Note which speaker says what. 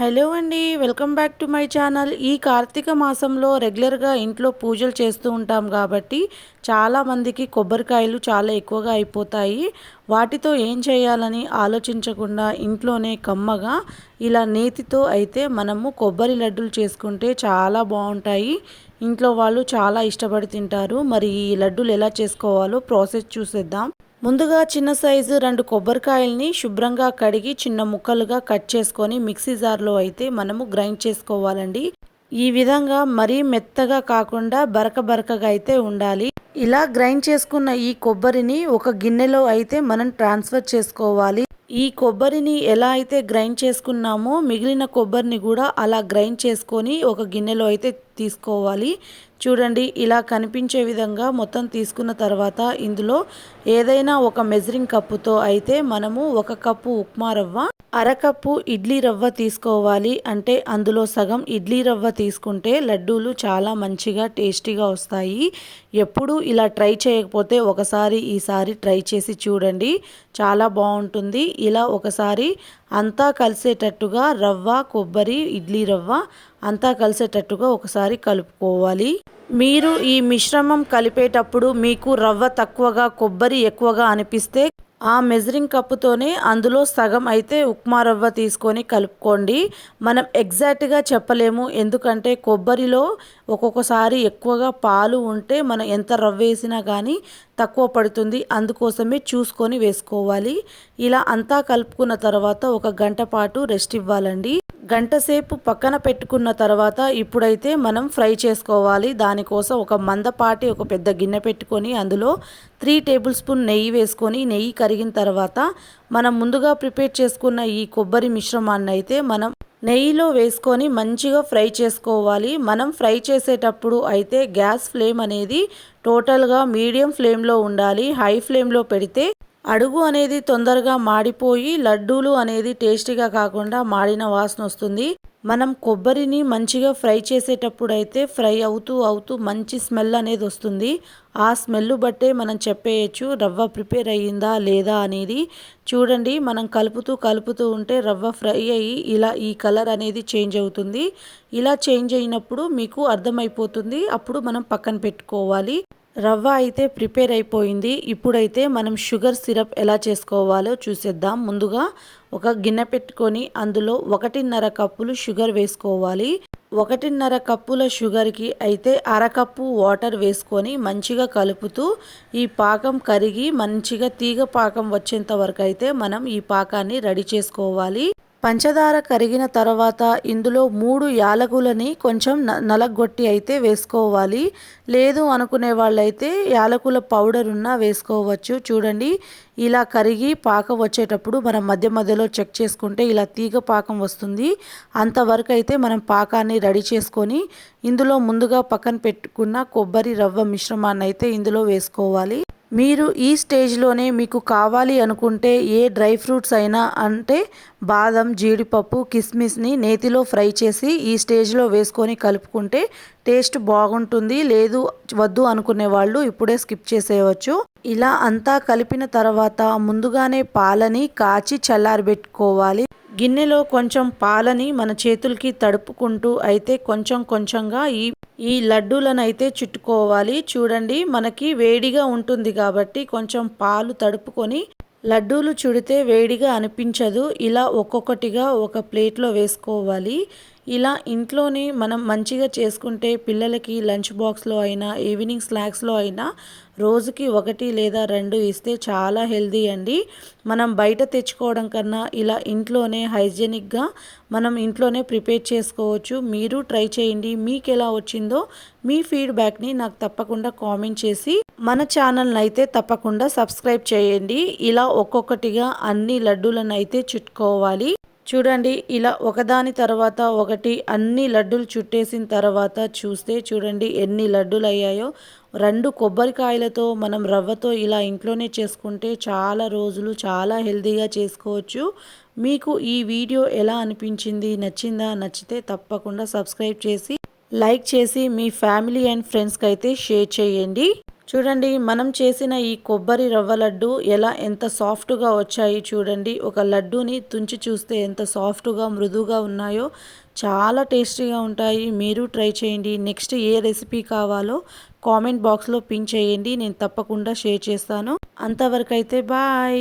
Speaker 1: Hello అండి welcome back to my channel. ఈ కార్తీక మాసంలో రెగ్యులర్గా ఇంట్లో పూజలు చేస్తూ ఉంటాం కాబట్టి చాలామందికి కొబ్బరికాయలు చాలా ఎక్కువగా అయిపోతాయి. వాటితో ఏం చేయాలని ఆలోచించకుండా ఇంట్లోనే కమ్మగా ఇలా నేతితో అయితే మనము కొబ్బరి లడ్డూలు చేసుకుంటే చాలా బాగుంటాయి. ఇంట్లో వాళ్ళు చాలా ఇష్టపడి తింటారు. మరి ఈ లడ్డూలు ఎలా చేసుకోవాలో ప్రాసెస్ చూసేద్దాం. ముందుగా చిన్న సైజు రెండు కొబ్బరికాయల్ని శుభ్రంగా కడిగి చిన్న ముక్కలుగా కట్ చేసుకొని మిక్సీ జార్లో అయితే మనము గ్రైండ్ చేసుకోవాలండి. ఈ విధంగా మరీ మెత్తగా కాకుండా బరక బరకగా అయితే ఉండాలి. ఇలా గ్రైండ్ చేసుకున్న ఈ కొబ్బరిని ఒక గిన్నెలో అయితే మనం ట్రాన్స్ఫర్ చేసుకోవాలి. ఈ కొబ్బరిని ఎలా అయితే గ్రైండ్ చేసుకున్నామో మిగిలిన కొబ్బరిని కూడా అలా గ్రైండ్ చేసుకొని ఒక గిన్నెలో అయితే తీసుకోవాలి. చూడండి ఇలా కనిపించే విధంగా మొత్తం తీసుకున్న తర్వాత ఇందులో ఏదైనా ఒక మెజరింగ్ కప్పుతో అయితే మనము ఒక కప్పు ఉప్మా రవ్వ అరకప్పు ఇడ్లీ రవ్వ తీసుకోవాలి. అంటే అందులో సగం ఇడ్లీ రవ్వ తీసుకుంటే లడ్డూలు చాలా మంచిగా టేస్టీగా వస్తాయి. ఎప్పుడు ఇలా ట్రై చేయకపోతే ఒకసారి ఈసారి ట్రై చేసి చూడండి. చాలా బాగుంటుంది. ఇలా ఒకసారి అంతా కలిసేటట్టుగా రవ్వ కొబ్బరి ఇడ్లీ రవ్వ అంతా కలిసేటట్టుగా ఒకసారి కలుపుకోవాలి. మీరు ఈ మిశ్రమం కలిపేటప్పుడు మీకు రవ్వ తక్కువగా కొబ్బరి ఎక్కువగా అనిపిస్తే ఆ మెజరింగ్ కప్పుతోనే అందులో సగం అయితే ఉప్మా రవ్వ తీసుకొని కలుపుకోండి. మనం ఎగ్జాక్ట్గా చెప్పలేము. ఎందుకంటే కొబ్బరిలో ఒక్కొక్కసారి ఎక్కువగా పాలు ఉంటే మనం ఎంత రవ్వ వేసినా కానీ తక్కువ పడుతుంది. అందుకోసమే చూసుకొని వేసుకోవాలి. ఇలా అంతా కలుపుకున్న తర్వాత ఒక గంట పాటు రెస్ట్ ఇవ్వాలండి. గంటసేపు పక్కన పెట్టుకున్న తర్వాత ఇప్పుడైతే మనం ఫ్రై చేసుకోవాలి. దానికోసం ఒక మందపాటి ఒక పెద్ద గిన్నె పెట్టుకొని అందులో త్రీ టేబుల్ స్పూన్ నెయ్యి వేసుకొని నెయ్యి కరిగిన తర్వాత మనం ముందుగా ప్రిపేర్ చేసుకున్న ఈ కొబ్బరి మిశ్రమాన్ని అయితే మనం నెయ్యిలో వేసుకొని మంచిగా ఫ్రై చేసుకోవాలి. మనం ఫ్రై చేసేటప్పుడు అయితే గ్యాస్ ఫ్లేమ్ అనేది టోటల్గా మీడియం ఫ్లేమ్లో ఉండాలి. హై ఫ్లేమ్లో పెడితే అడుగు అనేది తొందరగా మాడిపోయి లడ్డూలు అనేది టేస్టీగా కాకుండా మాడిన వాసన వస్తుంది. మనం కొబ్బరిని మంచిగా ఫ్రై చేసేటప్పుడు అయితే ఫ్రై అవుతూ అవుతూ మంచి స్మెల్ అనేది వస్తుంది. ఆ స్మెల్ బట్టే మనం చెప్పేయచ్చు రవ్వ ప్రిపేర్ అయ్యిందా లేదా అనేది. చూడండి మనం కలుపుతూ కలుపుతూ ఉంటే రవ్వ ఫ్రై అయ్యి ఇలా ఈ కలర్ అనేది చేంజ్ అవుతుంది. ఇలా చేంజ్ అయినప్పుడు మీకు అర్థమైపోతుంది. అప్పుడు మనం పక్కన పెట్టుకోవాలి. రవ్వ అయితే ప్రిపేర్ అయిపోయింది. ఇప్పుడైతే మనం షుగర్ సిరప్ ఎలా చేసుకోవాలో చూసేద్దాం. ముందుగా ఒక గిన్నె పెట్టుకొని అందులో ఒకటిన్నర కప్పులు షుగర్ వేసుకోవాలి. ఒకటిన్నర కప్పుల షుగర్కి అయితే అరకప్పు వాటర్ వేసుకొని మంచిగా కలుపుతూ ఈ పాకం కరిగి మంచిగా తీగ పాకం వచ్చేంత వరకు అయితే మనం ఈ పాకాన్ని రెడీ చేసుకోవాలి. పంచదార కరిగిన తర్వాత ఇందులో మూడు యాలకులని కొంచెం నలగొట్టి అయితే వేసుకోవాలి. లేదు అనుకునే వాళ్ళైతే యాలకుల పౌడర్ ఉన్నా వేసుకోవచ్చు. చూడండి ఇలా కరిగి పాకం వచ్చేటప్పుడు మనం మధ్య మధ్యలో చెక్ చేసుకుంటే ఇలా తీగ పాకం వస్తుంది. అంతవరకు అయితే మనం పాకాన్ని రెడీ చేసుకొని ఇందులో ముందుగా పక్కన పెట్టుకున్న కొబ్బరి రవ్వ మిశ్రమాన్ని అయితే ఇందులో వేసుకోవాలి. మీరు ఈ స్టేజ్లోనే మీకు కావాలి అనుకుంటే ఏ డ్రై ఫ్రూట్స్ అయినా అంటే బాదం జీడిపప్పు కిస్మిస్ని నేతిలో ఫ్రై చేసి ఈ స్టేజ్లో వేసుకొని కలుపుకుంటే టేస్ట్ బాగుంటుంది. లేదు వద్దు అనుకునే వాళ్ళు ఇప్పుడే స్కిప్ చేసేయవచ్చు. ఇలా అంతా కలిపిన తర్వాత ముందుగానే పాలని కాచి చల్లారబెట్టుకోవాలి. గిన్నెలో కొంచెం పాలని మన చేతులకి తడుపుకుంటూ అయితే కొంచెం కొంచెంగా ఈ ఈ లడ్డూలను అయితే చుట్టుకోవాలి. చూడండి మనకి వేడిగా ఉంటుంది కాబట్టి కొంచెం పాలు తడుపుకొని లడ్డూలు చుడితే వేడిగా అనిపించదు. ఇలా ఒక్కొక్కటిగా ఒక ప్లేట్లో వేసుకోవాలి. ఇలా ఇంట్లోనే మనం మంచిగా చేసుకుంటే పిల్లలకి లంచ్ బాక్స్లో అయినా ఈవినింగ్ స్నాక్స్లో అయినా రోజుకి ఒకటి లేదా రెండు ఇస్తే చాలా హెల్దీ అండి. మనం బయట తెచ్చుకోవడం కన్నా ఇలా ఇంట్లోనే హైజెనిక్గా మనం ఇంట్లోనే ప్రిపేర్ చేసుకోవచ్చు. మీరు ట్రై చేయండి. మీకు ఎలా వచ్చిందో మీ ఫీడ్బ్యాక్ని నాకు తప్పకుండా కామెంట్ చేసి మన ఛానల్ని అయితే తప్పకుండా సబ్స్క్రైబ్ చేయండి. ఇలా ఒక్కొక్కటిగా అన్ని లడ్డూలను అయితే చుట్టుకోవాలి. చూడండి ఇలా ఒకదాని తర్వాత ఒకటి అన్ని లడ్డూలు చుట్టేసిన తర్వాత చూస్తే చూడండి ఎన్ని లడ్డూలు అయ్యాయో రెండు కొబ్బరికాయలతో మనం రవ్వతో ఇలా ఇంట్లోనే చేసుకుంటే చాలా రోజులు చాలా హెల్తీగా చేసుకోవచ్చు. మీకు ఈ వీడియో ఎలా అనిపించింది నచ్చిందా నచ్చితే తప్పకుండా సబ్స్క్రైబ్ చేసి లైక్ చేసి మీ ఫ్యామిలీ అండ్ ఫ్రెండ్స్కి అయితే షేర్ చేయండి. చూడండి మనం చేసిన ఈ కొబ్బరి రవ్వ లడ్డు ఎలా ఎంత సాఫ్ట్గా వచ్చాయి చూడండి. ఒక లడ్డూని తుంచి చూస్తే ఎంత సాఫ్ట్గా మృదువుగా ఉన్నాయో చాలా టేస్టీగా ఉంటాయి. మీరు ట్రై చేయండి. నెక్స్ట్ ఏ రెసిపీ కావాలో కామెంట్ బాక్స్లో పిన్ చేయండి. నేను తప్పకుండా షేర్ చేస్తాను. అంతవరకు అయితే బాయ్.